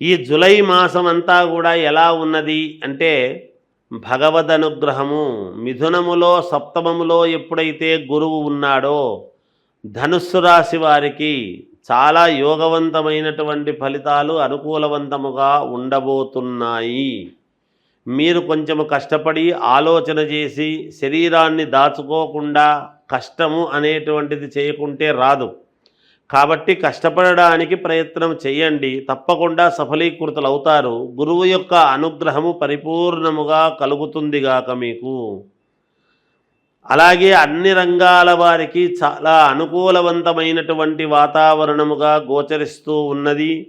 ఈ జులై మాసం అంతా కూడా ఎలా ఉన్నది అంటే భగవద్ అనుగ్రహము మిథునములో సప్తమములో ఎప్పుడైతే గురువు ఉన్నాడో ధనుస్సు రాశి వారికి చాలా యోగవంతమైనటువంటి ఫలితాలు అనుకూలవంతముగా ఉండబోతున్నాయి. మీరు కొంచెము కష్టపడి ఆలోచన చేసి శరీరాన్ని దాచుకోకుండా కష్టము అనేటువంటిది చేయకుంటే రాదు. కాబట్టి కష్టపడడానికి ప్రయత్నం చేయండి. తప్పకుండా సఫలీకృతులు అవుతారు గురువు యొక్క అనుగ్రహము పరిపూర్ణముగా కలుగుతుందిగాక మీకు. అలాగే అన్ని రంగాల వారికి చాలా అనుకూలవంతమైనటువంటి వాతావరణముగా గోచరిస్తూ ఉన్నది.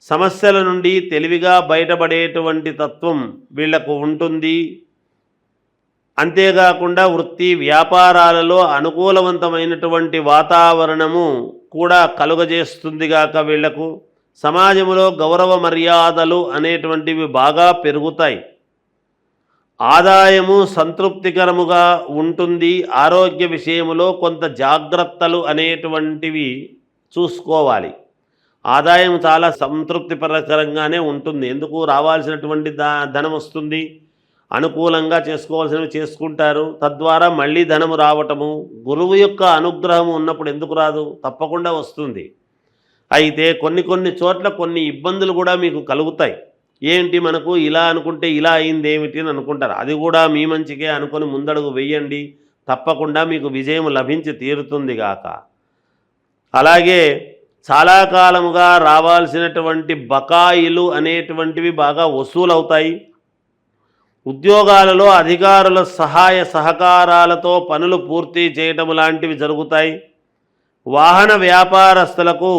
సమస్యల నుండి తెలివిగా బయటపడేటువంటి తత్వం వీళ్ళకు ఉంటుంది. అంతేకాకుండా వృత్తి వ్యాపారాలలో అనుకూలవంతమైనటువంటి వాతావరణము కూడా కలుగజేస్తుందిగాక వీళ్ళకు. సమాజంలో గౌరవ మర్యాదలు అనేటువంటివి బాగా పెరుగుతాయి. ఆదాయము సంతృప్తికరముగా ఉంటుంది. ఆరోగ్య విషయంలో కొంత జాగ్రత్తలు అనేటువంటివి చూసుకోవాలి. ఆదాయం చాలా సంతృప్తిపరకరంగానే ఉంటుంది. ఎందుకు రావాల్సినటువంటి ధనం వస్తుంది? అనుకూలంగా చేసుకోవాల్సినవి చేసుకుంటారు. తద్వారా మళ్ళీ ధనము రావటము గురువు యొక్క అనుగ్రహం ఉన్నప్పుడు ఎందుకు రాదు? తప్పకుండా వస్తుంది. అయితే కొన్ని కొన్ని చోట్ల కొన్ని ఇబ్బందులు కూడా మీకు కలుగుతాయి. ఏంటి మనకు? ఇలా అనుకుంటే ఇలా అయింది ఏమిటి అని అనుకుంటారు. అది కూడా మీ మంచికే అనుకొని ముందడుగు వెయ్యండి తప్పకుండా మీకు విజయం లభించి తీరుతుంది గాక. అలాగే చాలా కాలముగా రావాల్సినటువంటి బకాయిలు అనేటువంటివి బాగా వసూలవుతాయి. ఉద్యోగాలలో అధికారుల సహాయ సహకారాలతో పనులు పూర్తి చేయటం లాంటివి జరుగుతాయి. వాహన వ్యాపారస్తులకు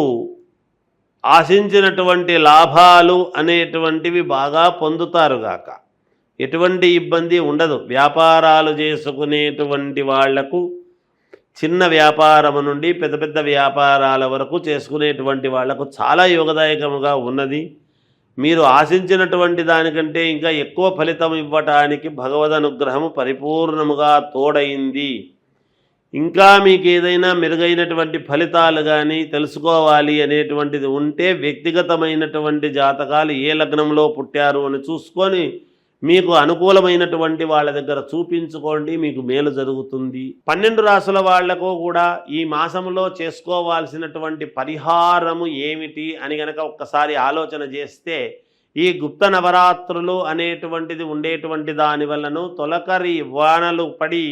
ఆశించినటువంటి లాభాలు అనేటువంటివి బాగా పొందుతారుగాక ఎటువంటి ఇబ్బంది ఉండదు. వ్యాపారాలు చేసుకునేటువంటి వాళ్ళకు చిన్న వ్యాపారము నుండి పెద్ద పెద్ద వ్యాపారాల వరకు చేసుకునేటువంటి వాళ్ళకు చాలా యోగదాయకముగా ఉన్నది. మీరు ఆశించినటువంటి దానికంటే ఇంకా ఎక్కువ ఫలితం ఇవ్వటానికి భగవద్ అనుగ్రహము పరిపూర్ణముగా తోడైంది. ఇంకా మీకు ఏదైనా మెరుగైనటువంటి ఫలితాలు కానీ తెలుసుకోవాలి అనేటువంటిది ఉంటే వ్యక్తిగతమైనటువంటి జాతకాలు ఏ లగ్నంలో పుట్టారు అని చూసుకొని మీకు అనుకూలమైనటువంటి వాళ్ళ దగ్గర చూపించుకోండి మీకు మేలు జరుగుతుంది. పన్నెండు రాసుల వాళ్ళకు కూడా ఈ మాసంలో చేసుకోవాల్సినటువంటి పరిహారము ఏమిటి అని గనక ఒక్కసారి ఆలోచన చేస్తే ఈ గుప్త నవరాత్రులు అనేటువంటిది ఉండేటువంటి దాని వల్లను తొలకరి వానలు పడి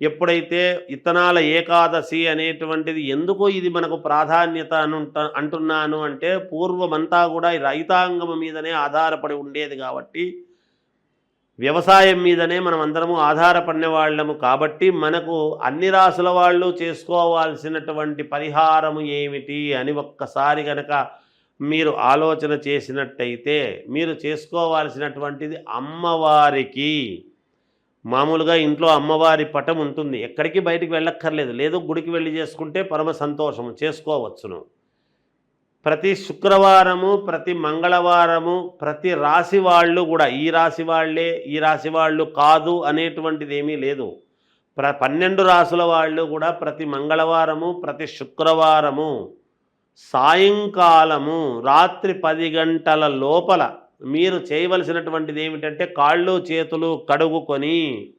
ఎప్పుడైతే ఇతనాల ఏకాదశి అనేటువంటిది ఎందుకు ఇది మనకు ప్రాధాన్యత అనుంట అంటున్నాను అంటే పూర్వమంతా కూడా ఈ రైతాంగం మీదనే ఆధారపడి ఉండేది కాబట్టి వ్యవసాయం మీదనే మనం అందరము ఆధారపడిన వాళ్ళము కాబట్టి మనకు అన్ని రాసుల వాళ్ళు చేసుకోవాల్సినటువంటి పరిహారము ఏమిటి అని ఒక్కసారి కనుక మీరు ఆలోచన చేసినట్టయితే మీరు చేసుకోవాల్సినటువంటిది అమ్మవారికి. మామూలుగా ఇంట్లో అమ్మవారి పటం ఉంటుంది ఎక్కడికి బయటికి వెళ్ళక్కర్లేదు. లేదు గుడికి వెళ్ళి చేసుకుంటే పరమ సంతోషం చేసుకోవచ్చును. ప్రతి శుక్రవారము ప్రతి మంగళవారము ప్రతి రాశి వాళ్ళు కూడా ఈ రాశి వాళ్ళే ఈ రాశి వాళ్ళు కాదు అనేటువంటిది ఏమీ లేదు. ప్ర పన్నెండు రాసుల వాళ్ళు కూడా ప్రతి మంగళవారము ప్రతి శుక్రవారము సాయంకాలము రాత్రి పది గంటల లోపల మీరు చేయవలసినటువంటిది ఏమిటంటే కాళ్ళు చేతులు కడుగుకొని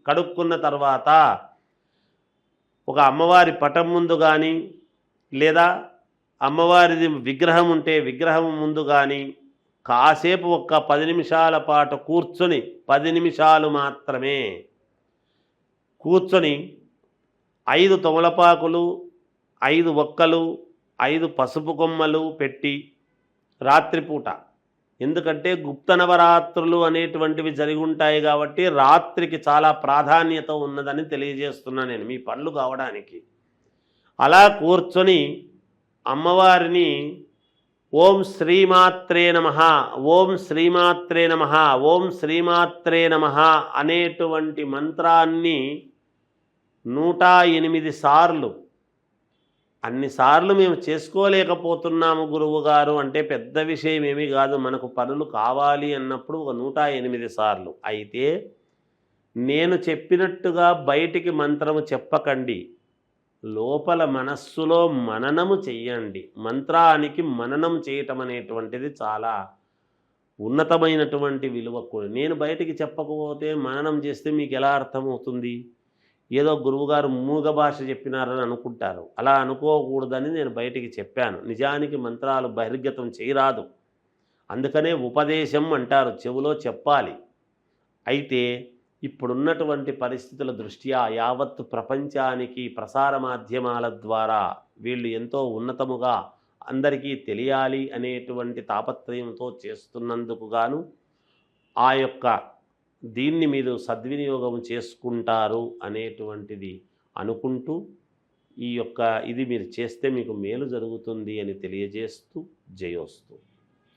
కడుక్కున్న తర్వాత ఒక అమ్మవారి పటం ముందు కానీ లేదా అమ్మవారిది విగ్రహం ఉంటే విగ్రహం ముందు కానీ కాసేపు ఒక్క పది నిమిషాల పాటు కూర్చొని పది నిమిషాలు మాత్రమే కూర్చొని ఐదు తొమలపాకులు ఐదు ఒక్కలు ఐదు పసుపు కొమ్మలు పెట్టి రాత్రిపూట ఎందుకంటే గుప్త నవరాత్రులు అనేటువంటివి జరిగి ఉంటాయి కాబట్టి రాత్రికి చాలా ప్రాధాన్యత ఉన్నదని తెలియజేస్తున్నా నేను మీ పనులు కావడానికి. అలా కూర్చొని అమ్మవారిని ఓం శ్రీమాత్రే నమ ఓం శ్రీమాత్రే నమ ఓం శ్రీమాత్రే నమ అనేటువంటి మంత్రాన్ని నూట ఎనిమిది సార్లు అన్నిసార్లు మేము చేసుకోలేకపోతున్నాము గురువు గారు అంటే పెద్ద విషయం ఏమీ కాదు మనకు పనులు కావాలి అన్నప్పుడు ఒక నూట ఎనిమిది సార్లు. అయితే నేను చెప్పినట్టుగా బయటికి మంత్రము చెప్పకండి. లోపల మనస్సులో మననము చెయ్యండి. మంత్రానికి మననం చేయటం అనేటువంటిది చాలా ఉన్నతమైనటువంటి విలువ కూడా. నేను బయటికి చెప్పకపోతే మననం చేస్తే మీకు ఎలా అర్థమవుతుంది? ఏదో గురువుగారు మూగ భాష చెప్పినారని అనుకుంటారు. అలా అనుకోకూడదని నేను బయటికి చెప్పాను. నిజానికి మంత్రాలు బహిర్గతం చేయరాదు. అందుకనే ఉపదేశం అంటారు. చెవులో చెప్పాలి. అయితే ఇప్పుడున్నటువంటి పరిస్థితుల దృష్ట్యా యావత్ ప్రపంచానికి ప్రసార మాధ్యమాల ద్వారా వీళ్ళు ఎంతో ఉన్నతముగా అందరికీ తెలియాలి అనేటువంటి తాపత్రయంతో చేస్తున్నందుకు గాను ఆ యొక్క దీన్ని మీరు సద్వినియోగం చేసుకుంటారు అనేటువంటిది అనుకుంటూ ఈ యొక్క ఇది మీరు చేస్తే మీకు మేలు జరుగుతుంది అని తెలియజేస్తూ జయోస్తూ.